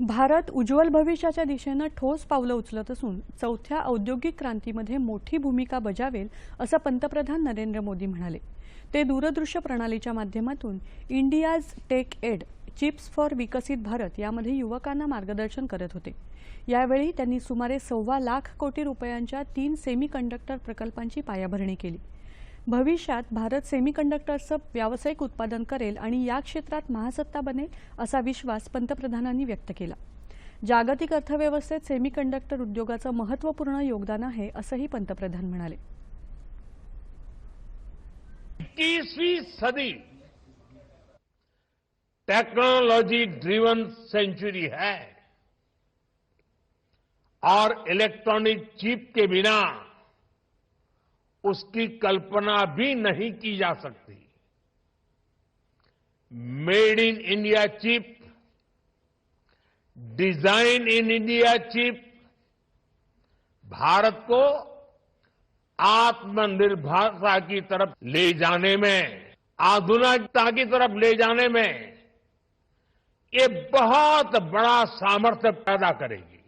भारत उज्ज्वल भविष्याच्या दिशेनं ठोस पावलं उचलत असून चौथ्या औद्योगिक क्रांतीमध्ये मोठी भूमिका बजावेल असं पंतप्रधान नरेंद्र मोदी म्हणाले. ते दूरदृश्य प्रणालीच्या माध्यमातून India's techade chips for Viksit Bharat यामध्ये युवकांना मार्गदर्शन करत होते. यावेळी त्यांनी सुमारे सव्वा लाख कोटी रुपयांच्या तीन सेमी कंडक्टर प्रकल्पांची पायाभरणी केली. भविष्यात भारत सेमीकंडक्टरचं व्यावसायिक उत्पादन करेल आणि या क्षेत्रात महासत्ता बनेल असा विश्वास पंतप्रधानांनी व्यक्त केला. जागतिक अर्थव्यवस्थेत सेमीकंडक्टर उद्योगाचं महत्त्वपूर्ण योगदान आहे असंही पंतप्रधान म्हणाले. इक्कीसवीं सदी टेक्नोलॉजी ड्रिवन सेंचुरी है। और इलेक्ट्रॉनिक चिप के बिना उसकी कल्पना भी नहीं की जा सकती। Made in India chip, design in India chip, Bharat को आत्मनिर्भरता की तरफ़ ले जाने में, आधुनिकता की तरफ़ ले जाने में ये बहुत बड़ा सामर्थ्य पैदा करेगी।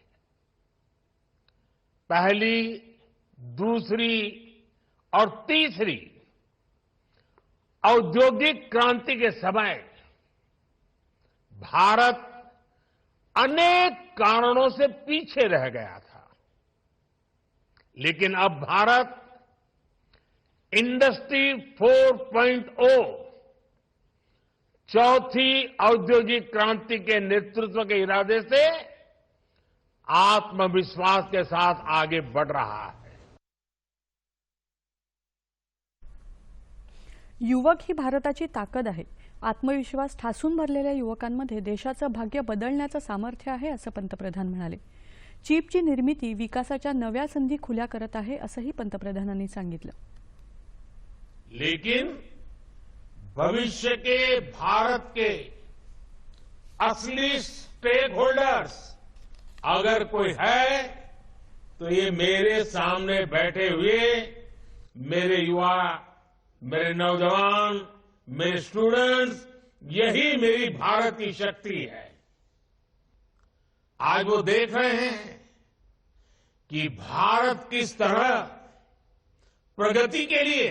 पहली, दूसरी और तीसरी, औद्योगिक क्रांति के समय भारत अनेक कारणों से पीछे रह गया था। लेकिन अब भारत इंडस्ट्री 4.0 चौथी औद्योगिक क्रांति के नेतृत्व के इरादे से आत्मविश्वास के साथ आगे बढ़ रहा है। युवक ही भारताची ताकद आहे. आत्मविश्वास ठासून भरलेल्या युवकांमध्ये देशाचं भाग्य बदलण्याचं सामर्थ्य आहे असं पंतप्रधान म्हणाले. चीपची निर्मिती विकासाच्या नव्या संधी खुल्या करत आहे असंही पंतप्रधानांनी सांगितलं. लेकिन भविष्य के भारत के असली स्टेक होल्डर्स अगर कोई है तो ये मेरे सामने बैठे हुए मेरे युवा मेरे नौजवान, मेरे स्टूडेंट्स यही मेरी भारत की शक्ति है। आज वो देख रहे हैं कि भारत किस तरह प्रगति के लिए,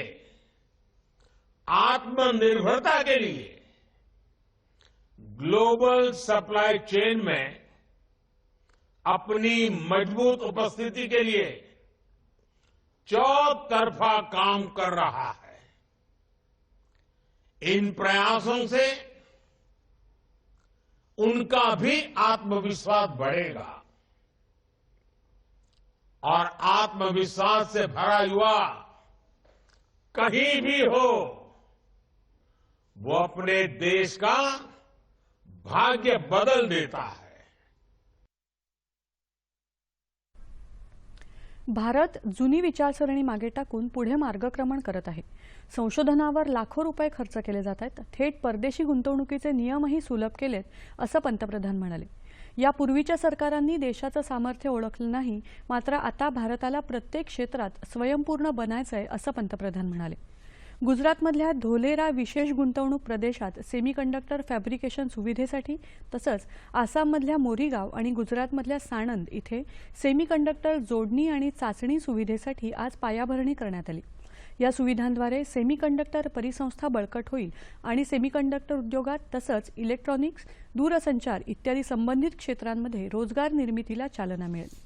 आत्मनिर्भरता के लिए ग्लोबल सप्लाई चेन में अपनी मज़बूत उपस्थिति के लिए चौतरफा काम कर रहा है। इन प्रयासों से उनका भी आत्मविश्वास बढ़ेगा। और आत्मविश्वास से भरा युवा कहीं भी हो, वो अपने देश का भाग्य बदल देता है। भारत जुनी विचारसरणी मागे टाकून पुढे मार्गक्रमण करत आहे. संशोधनावर लाखो रुपये खर्च केले जात आहेत. थेट परदेशी गुंतवणुकीचे नियमही सुलभ केलेत असं पंतप्रधान म्हणाले. यापूर्वीच्या सरकारांनी देशाचं सामर्थ्य ओळखलं नाही मात्र आता भारताला प्रत्येक क्षेत्रात स्वयंपूर्ण बनायचंय असं पंतप्रधान म्हणाले. गुजरातमधल्या धोलेरा विशेष गुंतवणूक प्रदेशात सेमीकंडक्टर फॅब्रिकेशन सुविधेसाठी तसंच आसाममधल्या मोरीगाव आणि गुजरातमधल्या साणंद इथे सेमीकंडक्टर जोडणी आणि चाचणी सुविधेसाठी आज पायाभरणी करण्यात आली. या सुविधांद्वारे सेमीकंडक्टर परिसंस्था बळकट होईल आणि सेमीकंडक्टर उद्योगात तसंच इलेक्ट्रॉनिक्स दूरसंचार इत्यादी संबंधित क्षेत्रांमध्ये रोजगार निर्मितीला चालना मिळेल.